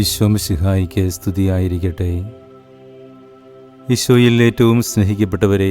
ഈശോമിശിഹായിക്ക് സ്തുതിയായിരിക്കട്ടെ. ഈശോയിൽ ഏറ്റവും സ്നേഹിക്കപ്പെട്ടവരെ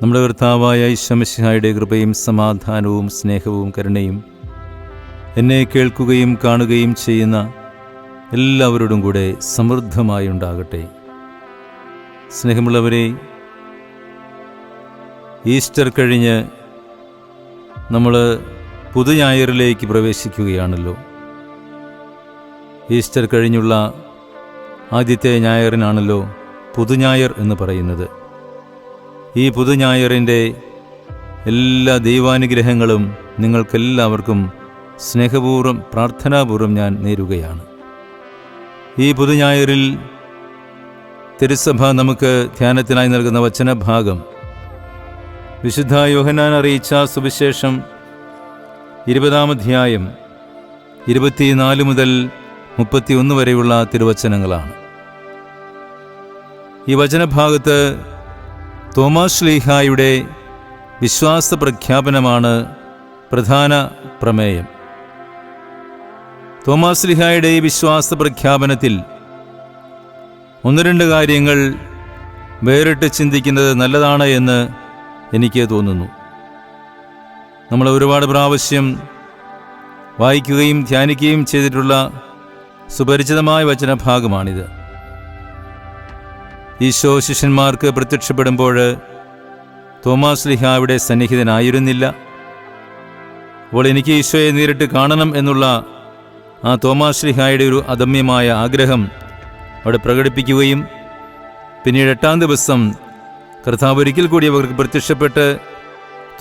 നമ്മുടെ കർത്താവായ ഈശോമിശിഹായുടെ കൃപയും സമാധാനവും സ്നേഹവും കരുണയും എന്നെ കേൾക്കുകയും കാണുകയും ചെയ്യുന്ന എല്ലാവരോടും കൂടെ സമൃദ്ധമായി ഉണ്ടാകട്ടെ. സ്നേഹമുള്ളവരെ ഈസ്റ്റർ കഴിഞ്ഞ് നമ്മൾ പുതുഞായറിലേക്ക് പ്രവേശിക്കുകയാണല്ലോ. ഈസ്റ്റർ കഴിഞ്ഞുള്ള ആദ്യത്തെ ഞായറിനാണല്ലോ പുതുഞായർ എന്ന് പറയുന്നത്. ഈ പുതുഞായറിന്റെ എല്ലാ ദൈവാനുഗ്രഹങ്ങളും നിങ്ങൾക്കെല്ലാവർക്കും സ്നേഹപൂർവം പ്രാർത്ഥനാപൂർവം ഞാൻ നേരുകയാണ്. ഈ പുതുഞായറിൽ തിരുസഭ നമുക്ക് ധ്യാനത്തിനായി നൽകുന്ന വചനഭാഗം. വിശുദ്ധ യോഹനാൻ അറിയിച്ച സുവിശേഷം ഇരുപതാം അധ്യായം ഇരുപത്തിനാല് മുതൽ മുപ്പത്തിയൊന്ന് വരെയുള്ള തിരുവചനങ്ങളാണ്. ഈ വചനഭാഗത്ത് തോമാശ്ലീഹായുടെ വിശ്വാസ പ്രഖ്യാപനമാണ് പ്രധാന പ്രമേയം. തോമാസ് ലിഹായുടെ ഈ വിശ്വാസ പ്രഖ്യാപനത്തിൽ ഒന്ന് രണ്ട് കാര്യങ്ങൾ വേറിട്ട് ചിന്തിക്കുന്നത് നല്ലതാണ് എന്ന് എനിക്ക് തോന്നുന്നു. നമ്മൾ ഒരുപാട് പ്രാവശ്യം വായിക്കുകയും ധ്യാനിക്കുകയും ചെയ്തിട്ടുള്ള സുപരിചിതമായ വചനഭാഗമാണിത്. ഈശോ ശിഷ്യന്മാർക്ക് പ്രത്യക്ഷപ്പെടുമ്പോൾ തോമാസ് ലിഹ അവിടെ സന്നിഹിതനായിരുന്നില്ല. അപ്പോൾ എനിക്ക് ഈശോയെ നേരിട്ട് കാണണം എന്നുള്ള ആ തോമാസ് ലിഹായുടെ ഒരു അദമ്യമായ ആഗ്രഹം അവിടെ പ്രകടിപ്പിക്കുകയും പിന്നീട് എട്ടാം ദിവസം കർത്താവ് ഒരിക്കൽ കൂടി അവർക്ക് പ്രത്യക്ഷപ്പെട്ട്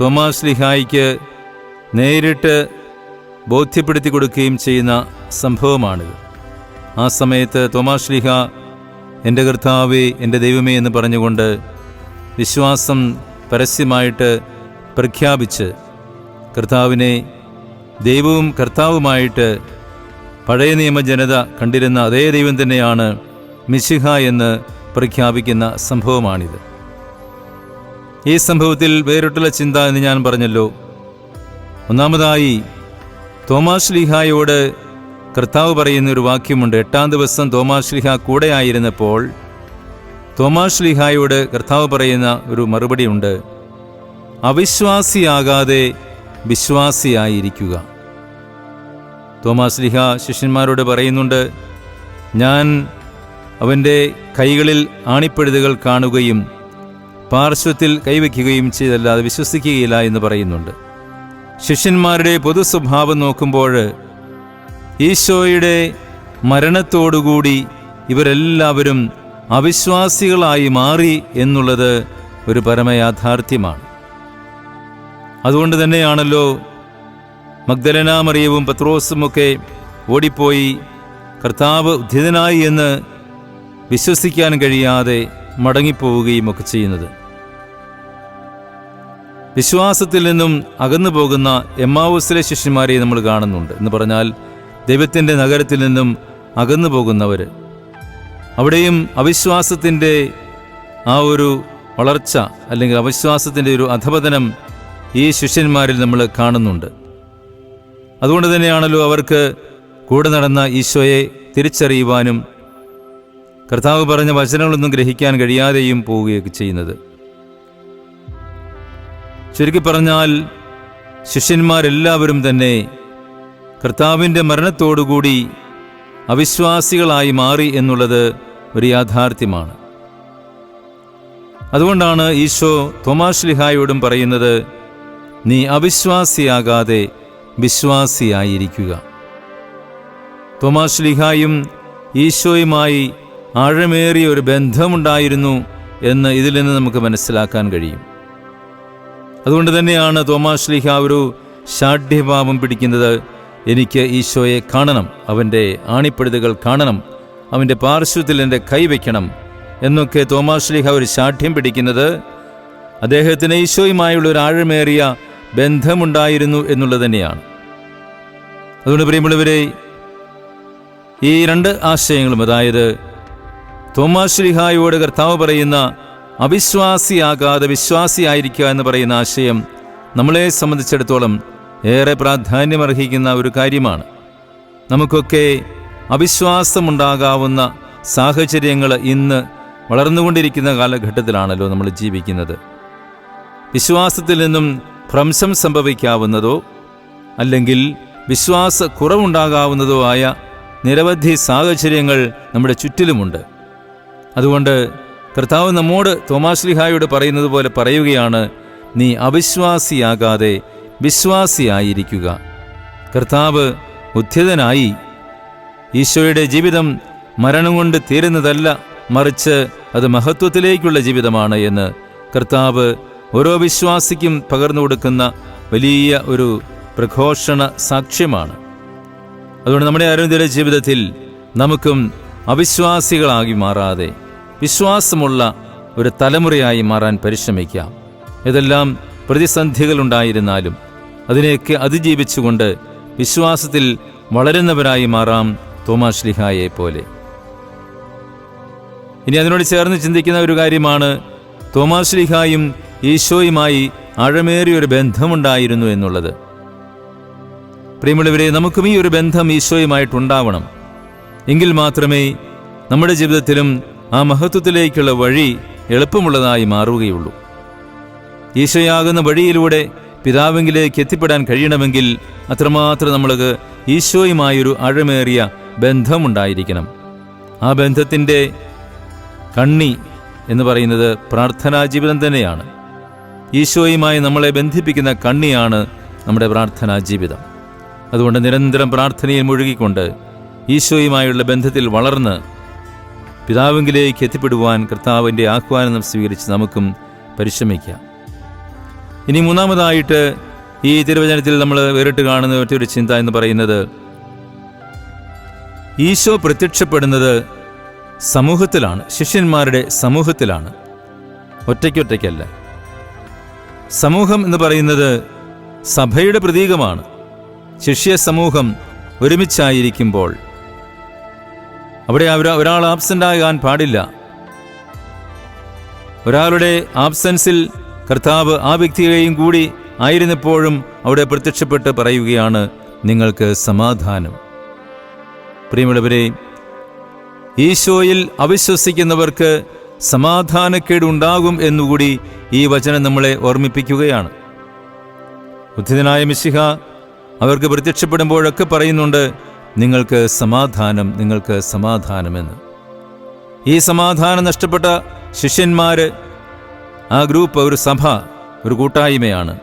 തോമാസ് ലിഹായിക്ക് നേരിട്ട് ബോധ്യപ്പെടുത്തി കൊടുക്കുകയും ചെയ്യുന്ന സംഭവമാണിത്. ആ സമയത്ത് തോമാശ്ലിഹ എന്റെ കർത്താവേ എന്റെ ദൈവമേ എന്ന് പറഞ്ഞുകൊണ്ട് വിശ്വാസം പരസ്യമായിട്ട് പ്രഖ്യാപിച്ച് കർത്താവിനെ ദൈവവും കർത്താവുമായിട്ട് പഴയ നിയമ ജനത കണ്ടിരുന്ന അതേ ദൈവം തന്നെയാണ് മിശിഹ എന്ന് പ്രഖ്യാപിക്കുന്ന സംഭവമാണിത്. ഈ സംഭവത്തിൽ വേറിട്ടുള്ള ചിന്ത എന്ന് ഞാൻ പറഞ്ഞല്ലോ. ഒന്നാമതായി തോമാസ് ലീഹായോട് കർത്താവ് പറയുന്ന ഒരു വാക്യമുണ്ട്. എട്ടാം ദിവസം തോമാശ്ലിഹ കൂടെയായിരുന്നപ്പോൾ തോമാസ് കർത്താവ് പറയുന്ന ഒരു മറുപടി മറുപടിയുണ്ട്. അവിശ്വാസിയാകാതെ വിശ്വാസിയായിരിക്കുക. തോമാശ്ലിഹ ശിഷ്യന്മാരോട് പറയുന്നുണ്ട് ഞാൻ അവന്റെ കൈകളിൽ ആണിപ്പെടുതുകൾ കാണുകയും പാർശ്വത്തിൽ കൈവയ്ക്കുകയും ചെയ്തല്ലാതെ വിശ്വസിക്കുകയില്ല എന്ന് പറയുന്നുണ്ട്. ശിഷ്യന്മാരുടെ പൊതു സ്വഭാവം നോക്കുമ്പോൾ ഈശോയുടെ മരണത്തോടുകൂടി ഇവരെല്ലാവരും അവിശ്വാസികളായി മാറി എന്നുള്ളത് ഒരു പരമയാഥാർത്ഥ്യമാണ് അതുകൊണ്ട് തന്നെയാണല്ലോ പത്രോസും ഒക്കെ ഓടിപ്പോയി കർത്താവ് ഉദ്ധിതനായി എന്ന് വിശ്വസിക്കാൻ കഴിയാതെ മടങ്ങിപ്പോവുകയും ഒക്കെ ചെയ്യുന്നത്. വിശ്വാസത്തിൽ നിന്നും അകന്നു പോകുന്ന എമ്മാവൂസിലെ ശിഷ്യന്മാരെ നമ്മൾ കാണുന്നുണ്ട് എന്ന് പറഞ്ഞാൽ ദൈവത്തിന്റെ നഗരത്തിൽ നിന്നും അകന്നു പോകുന്നവർ അവിടെയും അവിശ്വാസത്തിന്റെ ആ ഒരു വളർച്ച അല്ലെങ്കിൽ അവിശ്വാസത്തിന്റെ ഒരു അധപതനം ഈ ശിഷ്യന്മാരിൽ നമ്മൾ കാണുന്നുണ്ട്. അതുകൊണ്ട് തന്നെയാണല്ലോ അവർക്ക് കൂടെ നടന്ന ഈശോയെ തിരിച്ചറിയുവാനും കർത്താവ് പറഞ്ഞ വചനങ്ങളൊന്നും ഗ്രഹിക്കാൻ കഴിയാതെയും പോവുകയൊക്കെ ചെയ്യുന്നത്. ചുരുക്കി പറഞ്ഞാൽ ശിഷ്യന്മാരെല്ലാവരും തന്നെ കർത്താവിന്റെ മരണത്തോടുകൂടി അവിശ്വാസികളായി മാറി എന്നുള്ളത് ഒരു യാഥാർത്ഥ്യമാണ്. അതുകൊണ്ടാണ് ഈശോ തോമാഷ് ലിഹായോടും പറയുന്നത് നീ അവിശ്വാസിയാകാതെ വിശ്വാസിയായിരിക്കുക. തോമാഷ് ലിഹായും ഈശോയുമായി ആഴമേറിയ ഒരു ബന്ധമുണ്ടായിരുന്നു എന്ന് ഇതിൽ നിന്ന് നമുക്ക് മനസ്സിലാക്കാൻ കഴിയും. അതുകൊണ്ട് തന്നെയാണ് തോമാസ് ലിഹ ഒരു ഷാഠ്യഭാവം പിടിക്കുന്നത് എനിക്ക് ഈശോയെ കാണണം അവന്റെ ആണിപ്പെടുതുകൾ കാണണം അവന്റെ പാർശ്വത്തിൽ എന്റെ കൈവയ്ക്കണം എന്നൊക്കെ തോമാശ്ലീഹ ലിഹ ഒരു ശാഠ്യം പിടിക്കുന്നത് അദ്ദേഹത്തിന് ഈശോയുമായുള്ള ഒരു ആഴമേറിയ ബന്ധമുണ്ടായിരുന്നു എന്നുള്ളത് തന്നെയാണ്. അതുകൊണ്ട് പ്രിയമുള്ളവരെ ഈ രണ്ട് ആശയങ്ങളും അതായത് തോമാശ്ലീഹായോട് കർത്താവ് പറയുന്ന അവിശ്വാസിയാകാതെ വിശ്വാസിയായിരിക്കുക എന്ന് പറയുന്ന ആശയം നമ്മളെ സംബന്ധിച്ചിടത്തോളം ഏറെ പ്രാധാന്യമർഹിക്കുന്ന ഒരു കാര്യമാണ്. നമുക്കൊക്കെ അവിശ്വാസമുണ്ടാകാവുന്ന സാഹചര്യങ്ങൾ ഇന്ന് വളർന്നുകൊണ്ടിരിക്കുന്ന കാലഘട്ടത്തിലാണല്ലോ നമ്മൾ ജീവിക്കുന്നത്. വിശ്വാസത്തിൽ നിന്നും ഭ്രംശം സംഭവിക്കാവുന്നതോ അല്ലെങ്കിൽ വിശ്വാസ കുറവുണ്ടാകാവുന്നതോ ആയ നിരവധി സാഹചര്യങ്ങൾ നമ്മുടെ ചുറ്റിലുമുണ്ട്. അതുകൊണ്ട് കർത്താവ് നമ്മോട് തോമാശ്ലിഹായോട് പറയുന്നത് പോലെ പറയുകയാണ് നീ അവിശ്വാസിയാകാതെ വിശ്വാസിയായിരിക്കുക. കർത്താവ് ഉദ്ധിതനായി ഈശോയുടെ ജീവിതം മരണം കൊണ്ട് തീരുന്നതല്ല മറിച്ച് അത് മഹത്വത്തിലേക്കുള്ള ജീവിതമാണ് എന്ന് കർത്താവ് ഓരോ വിശ്വാസിക്കും പകർന്നു കൊടുക്കുന്ന വലിയ ഒരു പ്രഘോഷണ സാക്ഷ്യമാണ്. അതുകൊണ്ട് നമ്മുടെ അരുന്തിയുടെ ജീവിതത്തിൽ നമുക്കും അവിശ്വാസികളാകി മാറാതെ വിശ്വാസമുള്ള ഒരു തലമുറയായി മാറാൻ പരിശ്രമിക്കാം. ഇതെല്ലാം പ്രതിസന്ധികളുണ്ടായിരുന്നാലും അതിനെയൊക്കെ അതിജീവിച്ചുകൊണ്ട് വിശ്വാസത്തിൽ വളരുന്നവരായി മാറാം തോമാശ്ലിഹായെ പോലെ. ഇനി അതിനോട് ചേർന്ന് ചിന്തിക്കുന്ന ഒരു കാര്യമാണ് തോമാശ്ലിഹായും ഈശോയുമായി ആഴമേറിയൊരു ബന്ധമുണ്ടായിരുന്നു എന്നുള്ളത്. പ്രിയമുള്ളവരെ നമുക്കും ഈ ഒരു ബന്ധം ഈശോയുമായിട്ടുണ്ടാവണം. എങ്കിൽ മാത്രമേ നമ്മുടെ ജീവിതത്തിലും ആ മഹത്വത്തിലേക്കുള്ള വഴി എളുപ്പമുള്ളതായി മാറുകയുള്ളൂ. ഈശോയാകുന്ന വഴിയിലൂടെ പിതാവെങ്കിലേക്ക് എത്തിപ്പെടാൻ കഴിയണമെങ്കിൽ അത്രമാത്രം നമ്മൾക്ക് ഈശോയുമായൊരു ആഴമേറിയ ബന്ധമുണ്ടായിരിക്കണം. ആ ബന്ധത്തിന്റെ കണ്ണി എന്ന് പറയുന്നത് പ്രാർത്ഥനാ ജീവിതം തന്നെയാണ്. ഈശോയുമായി നമ്മളെ ബന്ധിപ്പിക്കുന്ന കണ്ണിയാണ് നമ്മുടെ പ്രാർത്ഥനാ ജീവിതം. അതുകൊണ്ട് നിരന്തരം പ്രാർത്ഥനയിൽ മുഴുകിക്കൊണ്ട് ഈശോയുമായുള്ള ബന്ധത്തിൽ വളർന്ന് പിതാവെങ്കിലേക്ക് എത്തിപ്പെടുവാൻ കർത്താവിന്റെ ആഹ്വാനം സ്വീകരിച്ച് നമുക്കും പരിശ്രമിക്കാം. ഇനി മൂന്നാമതായിട്ട് ഈ തിരുവചനത്തിൽ നമ്മൾ വേറിട്ട് കാണുന്ന മറ്റൊരു ചിന്ത എന്ന് പറയുന്നത് ഈശോ പ്രത്യക്ഷപ്പെടുന്നത് സമൂഹത്തിലാണ് ശിഷ്യന്മാരുടെ സമൂഹത്തിലാണ്. ഒറ്റയ്ക്കൊറ്റയ്ക്കല്ല. സമൂഹം എന്ന് പറയുന്നത് സഭയുടെ പ്രതീകമാണ്. ശിഷ്യ സമൂഹം ഒരുമിച്ചായിരിക്കുമ്പോൾ. അവിടെ ഒരാൾ ആബ്സെന്റ് ആകാൻ പാടില്ല. ഒരാളുടെ ആബ്സെൻസിൽ കർത്താവ് ആ വ്യക്തിയെയും കൂടി ആയിരുന്നപ്പോഴും അവിടെ പ്രത്യക്ഷപ്പെട്ട് പറയുകയാണ് നിങ്ങൾക്ക് സമാധാനം. പ്രിയമുള്ളവരെ ഈശോയിൽ അവിശ്വസിക്കുന്നവർക്ക് സമാധാനക്കേടുണ്ടാകും എന്നുകൂടി ഈ വചനം നമ്മളെ ഓർമ്മിപ്പിക്കുകയാണ്. ബുദ്ധിതനായ മിശിഹ അവർക്ക് പ്രത്യക്ഷപ്പെടുമ്പോഴൊക്കെ പറയുന്നുണ്ട് നിങ്ങൾക്ക് സമാധാനം നിങ്ങൾക്ക് സമാധാനമെന്ന്. ഈ സമാധാനം നഷ്ടപ്പെട്ട ശിഷ്യന്മാര് ആ ഗ്രൂപ്പ് ഒരു സഭ ഒരു കൂട്ടായ്മയാണ്.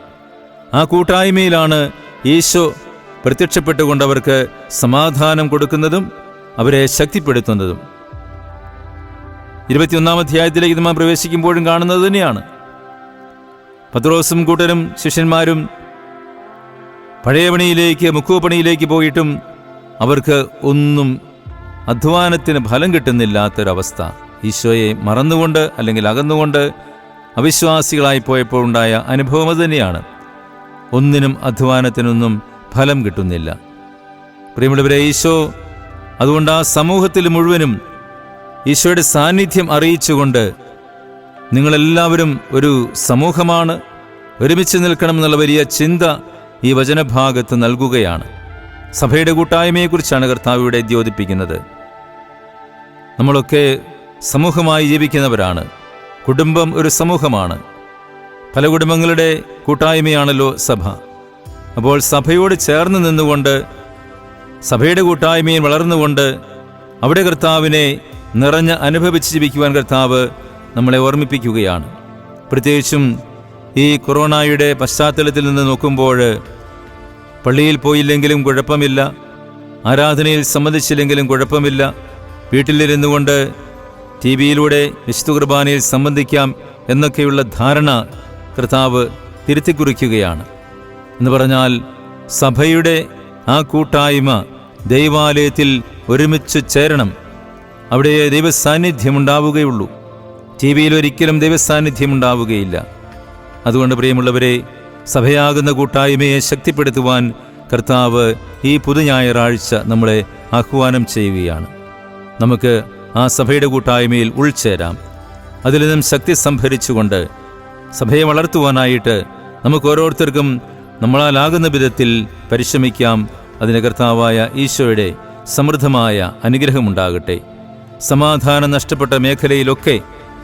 ആ കൂട്ടായ്മയിലാണ് ഈശോ പ്രത്യക്ഷപ്പെട്ടുകൊണ്ട് അവർക്ക് സമാധാനം കൊടുക്കുന്നതും അവരെ ശക്തിപ്പെടുത്തുന്നതും. ഇരുപത്തിയൊന്നാം അധ്യായത്തിലേക്ക് നമ്മൾ പ്രവേശിക്കുമ്പോഴും കാണുന്നത് തന്നെയാണ്. പത്രോസും കൂട്ടരും ശിഷ്യന്മാരും പഴയപണിയിലേക്ക് മുക്കുവപ്പണിയിലേക്ക് പോയിട്ടും അവർക്ക് ഒന്നും അധ്വാനത്തിന് ഫലം കിട്ടുന്നില്ലാത്തൊരവസ്ഥ. ഈശോയെ മറന്നുകൊണ്ട് അല്ലെങ്കിൽ അകന്നുകൊണ്ട് അവിശ്വാസികളായി പോയപ്പോൾ ഉണ്ടായ അനുഭവം തന്നെയാണ്. ഒന്നിനും അധ്വാനത്തിനൊന്നും ഫലം കിട്ടുന്നില്ല. പ്രിയമുള്ളവരെ ഈശോ അതുകൊണ്ട് ആ സമൂഹത്തിൽ മുഴുവനും ഈശോയുടെ സാന്നിധ്യം അറിയിച്ചുകൊണ്ട് നിങ്ങളെല്ലാവരും ഒരു സമൂഹമാണ് ഒരുമിച്ച് നിൽക്കണം എന്നുള്ള വലിയ ചിന്ത ഈ വചനഭാഗത്ത് നൽകുകയാണ്. സഭയുടെ കൂട്ടായ്മയെക്കുറിച്ചാണ് കർത്താവ് ഇവിടെ ദ്യോതിപ്പിക്കുന്നത്. നമ്മളൊക്കെ സമൂഹമായി ജീവിക്കുന്നവരാണ്. കുടുംബം ഒരു സമൂഹമാണ്. പല കുടുംബങ്ങളുടെ കൂട്ടായ്മയാണല്ലോ സഭ. അപ്പോൾ സഭയോട് ചേർന്ന് നിന്നുകൊണ്ട് സഭയുടെ കൂട്ടായ്മയിൽ വളർന്നുകൊണ്ട് അവിടെ കർത്താവിനെ നിറഞ്ഞ് അനുഭവിച്ച് ജീവിക്കുവാൻ കർത്താവ് നമ്മളെ ഓർമ്മിപ്പിക്കുകയാണ്. പ്രത്യേകിച്ചും ഈ കൊറോണയുടെ പശ്ചാത്തലത്തിൽ നിന്ന് നോക്കുമ്പോൾ പള്ളിയിൽ പോയില്ലെങ്കിലും കുഴപ്പമില്ല ആരാധനയിൽ സംബന്ധിച്ചില്ലെങ്കിലും കുഴപ്പമില്ല വീട്ടിലിരുന്നു കൊണ്ട് ടി വിയിലൂടെ വിശുദ്ധ കുർബാനയിൽ സംബന്ധിക്കാം എന്നൊക്കെയുള്ള ധാരണ കർത്താവ് തിരുത്തിക്കുറിക്കുകയാണ്. എന്ന് പറഞ്ഞാൽ സഭയുടെ ആ കൂട്ടായ്മ ദൈവാലയത്തിൽ ഒരുമിച്ച് ചേരണം. അവിടെ ദൈവസാന്നിധ്യം ഉണ്ടാവുകയുള്ളൂ ടി വിയിൽ ഒരിക്കലും ദൈവസാന്നിധ്യം ഉണ്ടാവുകയില്ല അതുകൊണ്ട് പ്രിയമുള്ളവരെ സഭയാകുന്ന കൂട്ടായ്മയെ ശക്തിപ്പെടുത്തുവാൻ കർത്താവ് ഈ പുതു ഞായറാഴ്ച നമ്മളെ ആഹ്വാനം ചെയ്യുകയാണ്. നമുക്ക് ആ സഭയുടെ കൂട്ടായ്മയിൽ ഉൾച്ചേരാം. അതിൽ നിന്നും ശക്തി സംഭരിച്ചുകൊണ്ട് സഭയെ വളർത്തുവാനായിട്ട് നമുക്ക് ഓരോരുത്തർക്കും നമ്മളാലാകുന്ന വിധത്തിൽ പരിശ്രമിക്കാം. അതിന് കർത്താവായ ഈശോയുടെ സമൃദ്ധമായ അനുഗ്രഹമുണ്ടാകട്ടെ. സമാധാനം നഷ്ടപ്പെട്ട മേഖലയിലൊക്കെ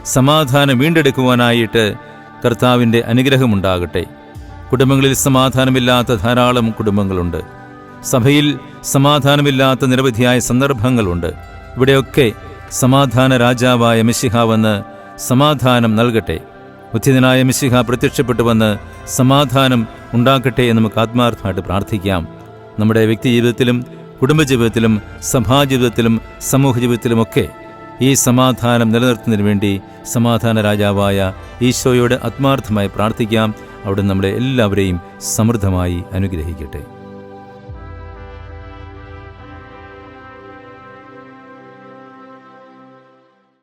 സമാധാനം വീണ്ടെടുക്കുവാനായിട്ട് കർത്താവിന്റെ അനുഗ്രഹമുണ്ടാകട്ടെ. കുടുംബങ്ങളിൽ സമാധാനമില്ലാത്ത ധാരാളം കുടുംബങ്ങളുണ്ട്. സഭയിൽ സമാധാനമില്ലാത്ത നിരവധിയായ സന്ദർഭങ്ങളുണ്ട്. ഇവിടെയൊക്കെ സമാധാന രാജാവായ മിശിഹ വന്ന് സമാധാനം നൽകട്ടെ. ഉദ്ധിതനായ മിശിഹ പ്രത്യക്ഷപ്പെട്ടു വന്ന് സമാധാനം ഉണ്ടാക്കട്ടെ എന്ന് നമുക്ക് ആത്മാർത്ഥമായിട്ട് പ്രാർത്ഥിക്കാം. നമ്മുടെ വ്യക്തി ജീവിതത്തിലും കുടുംബജീവിതത്തിലും സഭാജീവിതത്തിലും സമൂഹ ജീവിതത്തിലുമൊക്കെ ഈ സമാധാനം നിലനിർത്തുന്നതിന് വേണ്ടി സമാധാന രാജാവായ ഈശോയോട് ആത്മാർത്ഥമായി പ്രാർത്ഥിക്കാം. അവിടെ നമ്മളെ എല്ലാവരെയും സമൃദ്ധമായി അനുഗ്രഹിക്കട്ടെ.